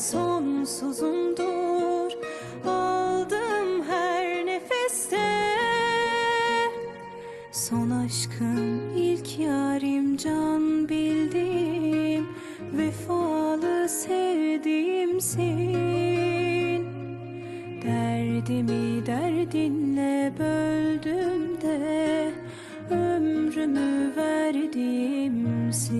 sonsuzumdur. Aldım her nefeste Son aşkım ilk yarim can bildim Vefalı sevdiğimsin Derdimi derdinle böldüm de Ömrümü verdimsin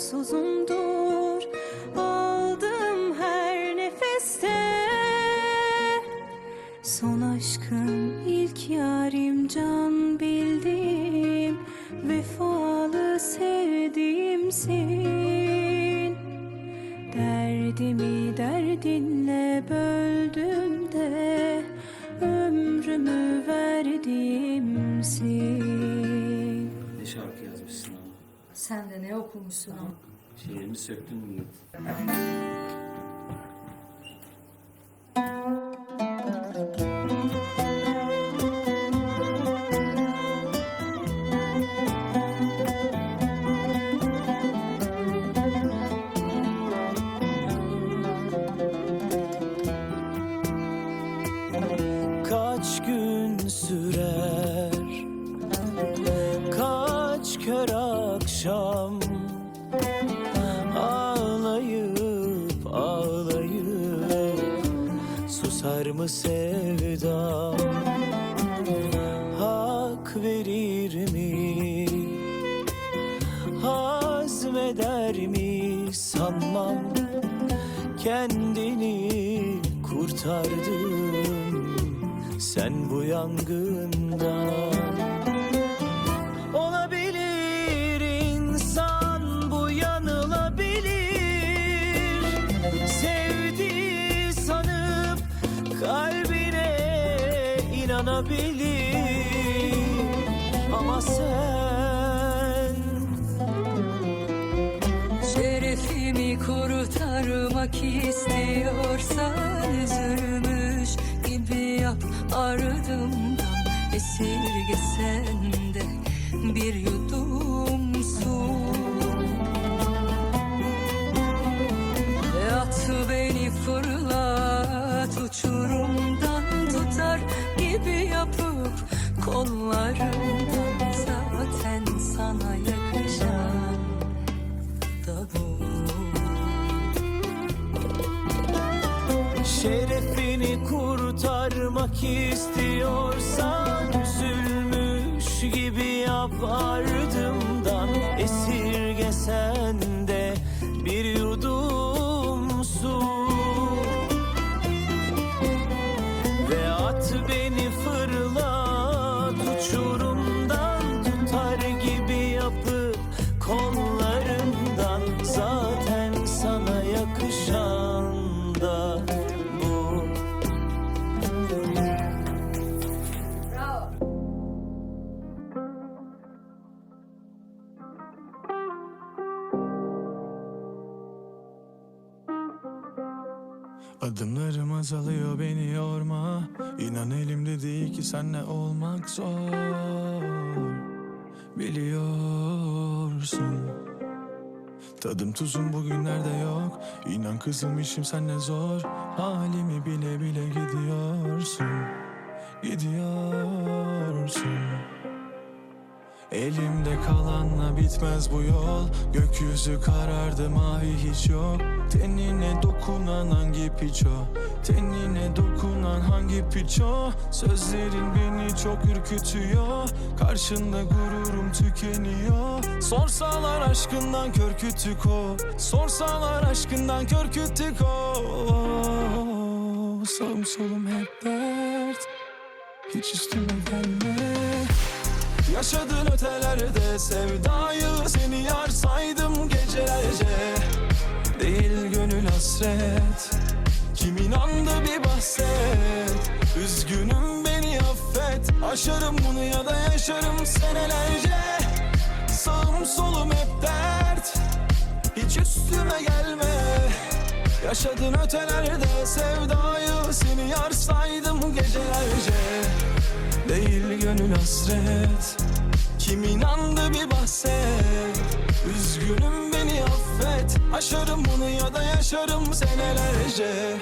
sonsuzumdur. Aldım her nefeste. Son aşkım ilk yarim can bildim Vefalı sevdiğimsin Derdimi derdinle böldüm de Ömrümü verdimsin Ne şarkı yazmışsın. Sen de ne okumuşsun ama. Şiirimi söktün mü? Susar mı sevdam Hak verir mi? Hazmeder mi? Sanmam Kendini kurtardın sen bu yangından ardımdan Esirgesen de bir yudum su. At beni fırlat uçurumdan tutar gibi yapıp kollarımdan Zaten sana yakışan da bu. Şerefini kurtarmak istiyorsan senle olmak zor Biliyorsun. Tadım tuzum bugünlerde yok. İnan kızım işim senle zor. Halimi bile bile gidiyorsun Gidiyorsun Elimde kalanla bitmez bu yol. Gökyüzü karardı mavi hiç yok. Tenine dokunan hangi piç o Tenine dokunan hangi piç o Sözlerin beni çok ürkütüyor. Karşında gururum tükeniyor. Sorsalar aşkından kör kütük o. Sorsalar aşkından kör kütük o. Sağım solum hep dert. Hiç üstüme gelme Yaşadığın ötelerde sevdayı seni yar saydım gecelerce Değil gönül hasret Kim inandı bir bahset? Üzgünüm beni affet Aşarım bunu ya da yaşarım senelerce. Sağım solum hep dert Hiç üstüme gelme. Yaşadığın ötelerde sevdayı seni yar saydım gecelerce Değil gönül hasret. Kim inandı bir bahset Üzgünüm beni affet. Aşarım bunu ya da yaşarım senelerce.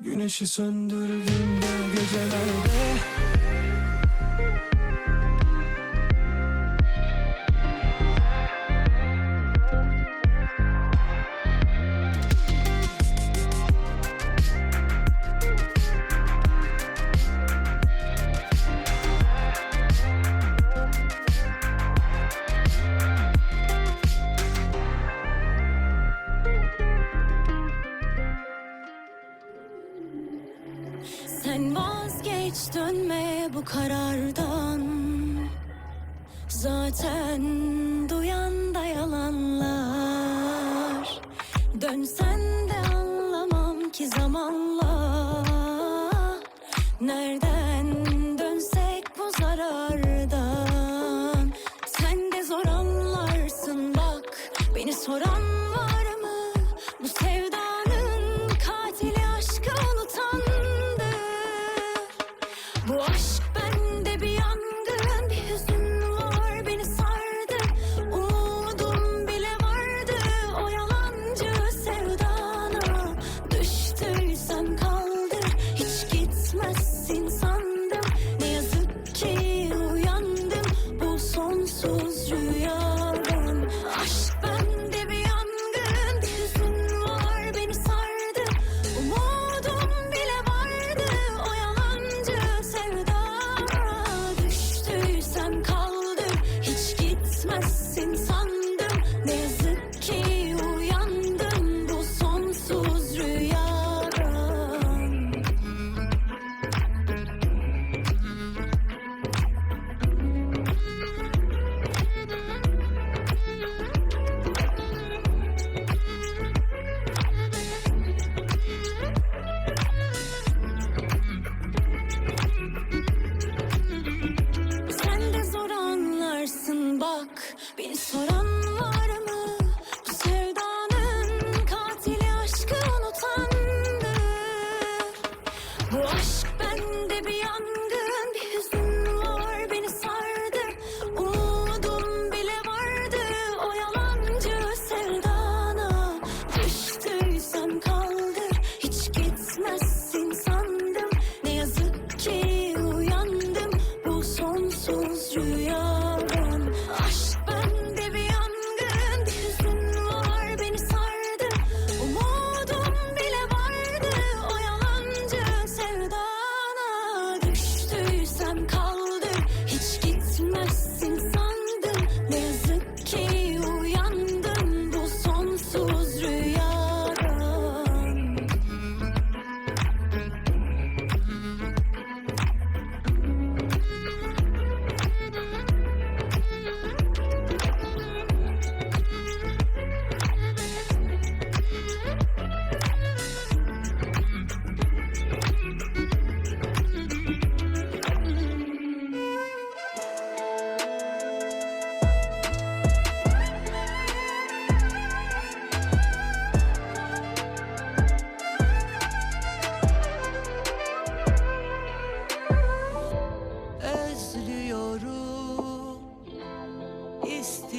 Güneşi söndürdüğümde gecelerde Sen vazgeç dönme bu karardan. Zaten duyan da yalanlar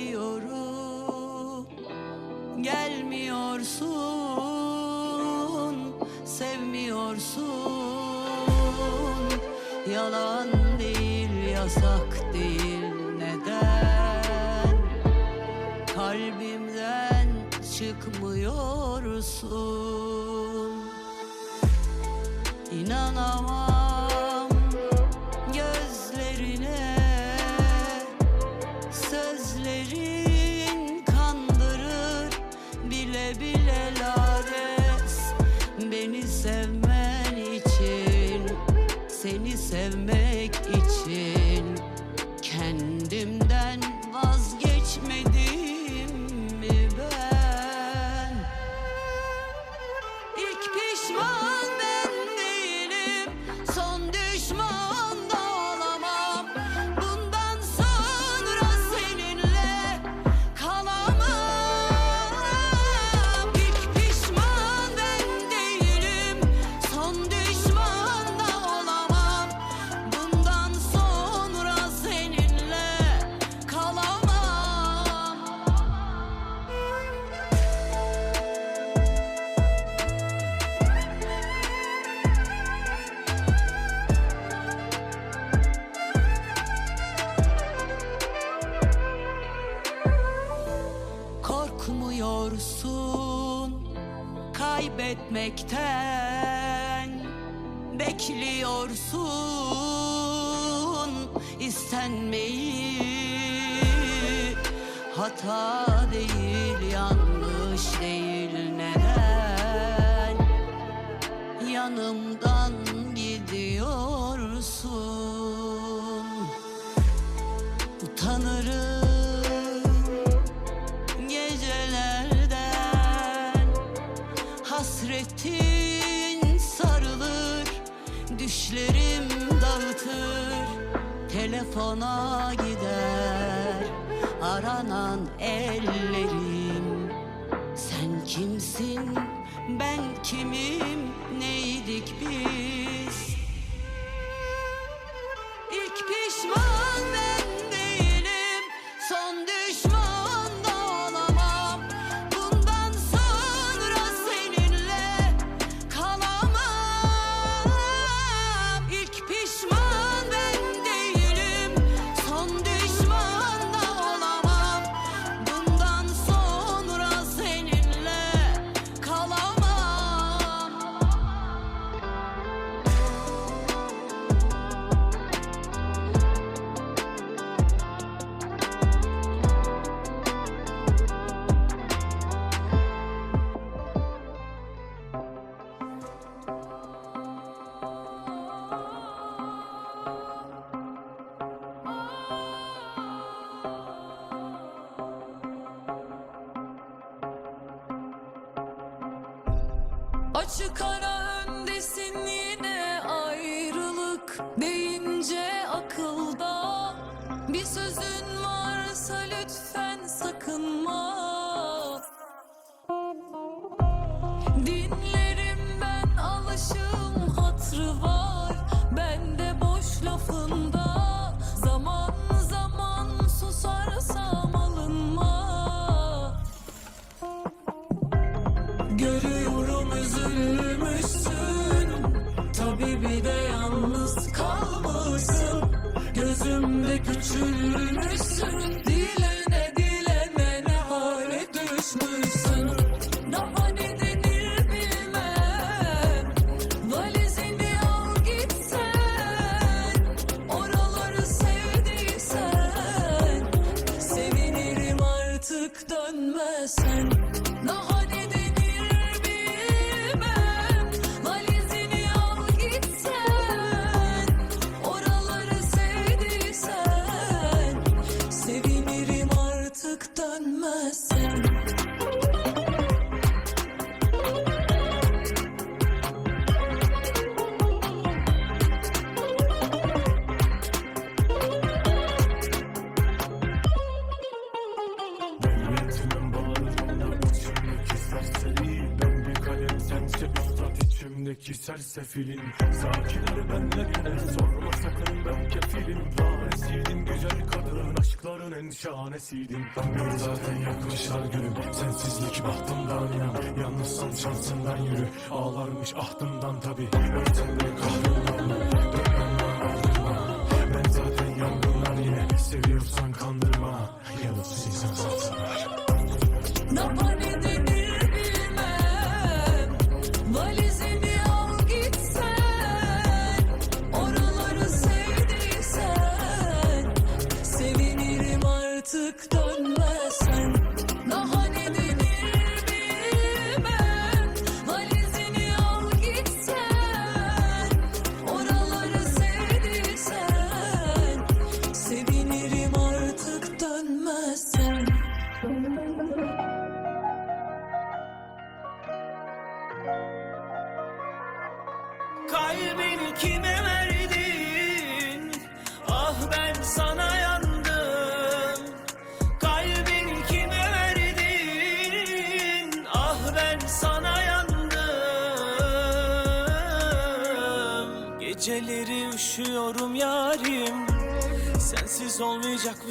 gidiyorum Gelmiyorsun Sevmiyorsun. Yalan değil yasak değil. Neden? Kalbimden çıkmıyorsun. İnanamam. sen bekliyorsun istenmeyi. Hata değil yanlış değil. Neden? Yanımda tona gider Aranan ellerim. Sen kimsin ben kimim neydik biz? Açık ara Üzülmüşsün Geçer sefilin Sakiler benler yine Sorma sakın ben kefilim. Daha güzel kadın Aşkların en şahanesiydin. Gör zaten yakmışlar günüm Sensizlik bahtımdan inan. Yalnızsan şansından yürü Ağlarmış ahtımdan tabi Örtenle kahrımdan Ben zaten yangınlar yine Seviyorsan kandırma. Yalnız insan satsalar Nobody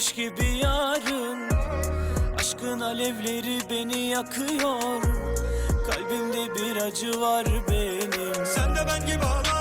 olmayacakmış gibi yarın. Aşkın alevleri beni yakıyor. Kalbimde bir acı var benim. Sen de ben gibi ağla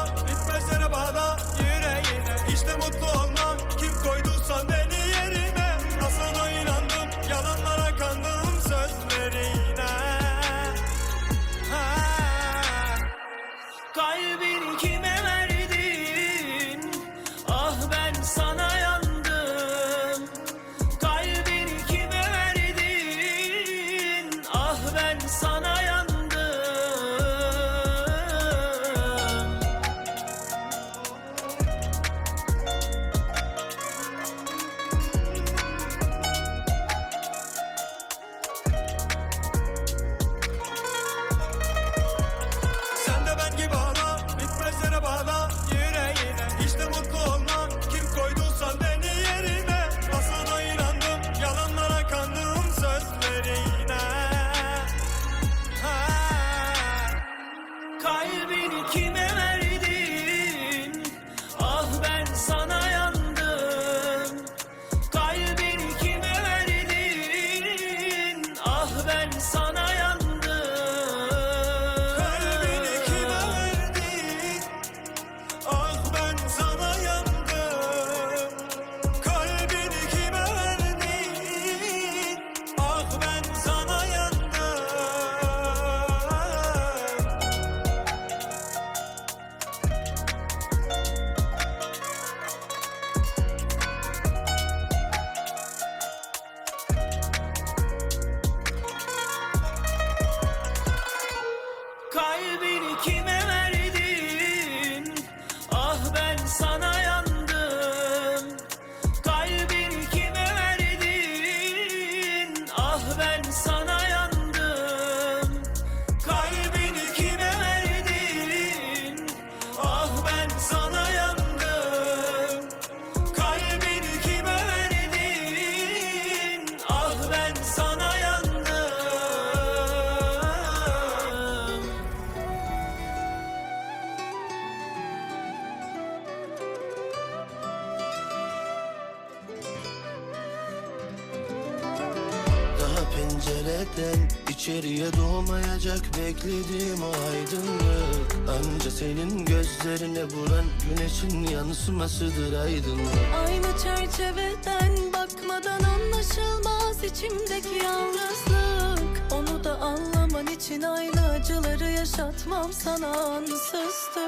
içeriye doğmayacak beklediğim o aydınlık. Anca senin gözlerine vuran güneşin yansımasıdır aydınlık. Aynı çerçeveden bakmadan anlaşılmaz içimdeki yalnızlık. Onu da anlaman için aynı acıları yaşatmam sana ansızdır.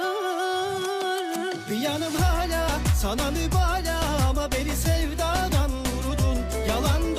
Bir yanım hala sana mübalağa ama beni sevdadan vurdun. Yalan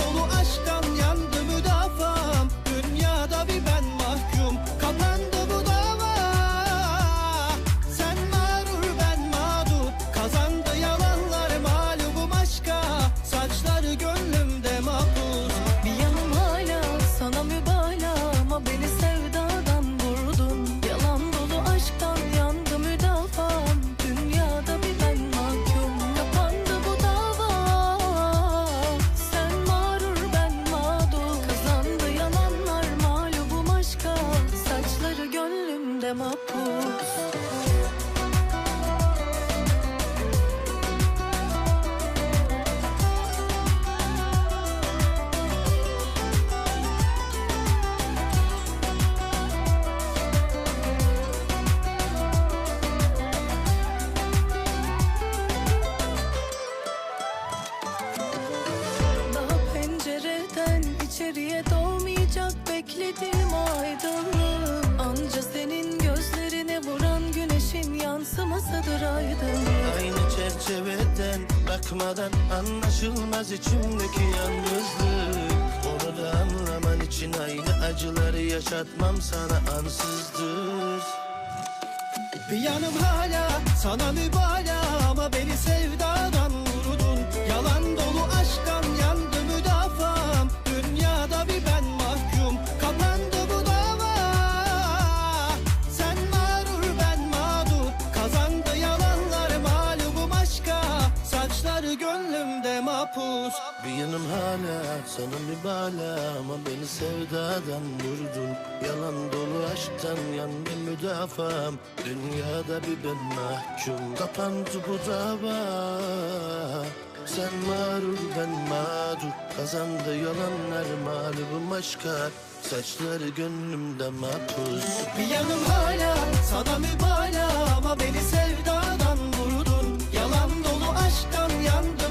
vardır aydın. Aynı çerçeveden bakmadan anlaşılmaz içimdeki yalnızlık. Onu da anlaman için aynı acıları yaşatmam sana ansızdır. Bir yanım hala sana mübala ama beni sevdadan vurdun. Yalan dolu aşktan Bir yanım hala sana mübalağa Ama beni sevdadan vurdun. Yalan dolu aşktan yandı müdafam. Dünyada bir ben mahkum. Kapandı bu dava. Sen mağrur ben mağdur. Kazandı yalanlar mağlubum aşka. Saçları gönlümde mahpus Bir yanım hala sana mübalağa Ama beni sevdadan vurdun. Yalan dolu aşktan yandı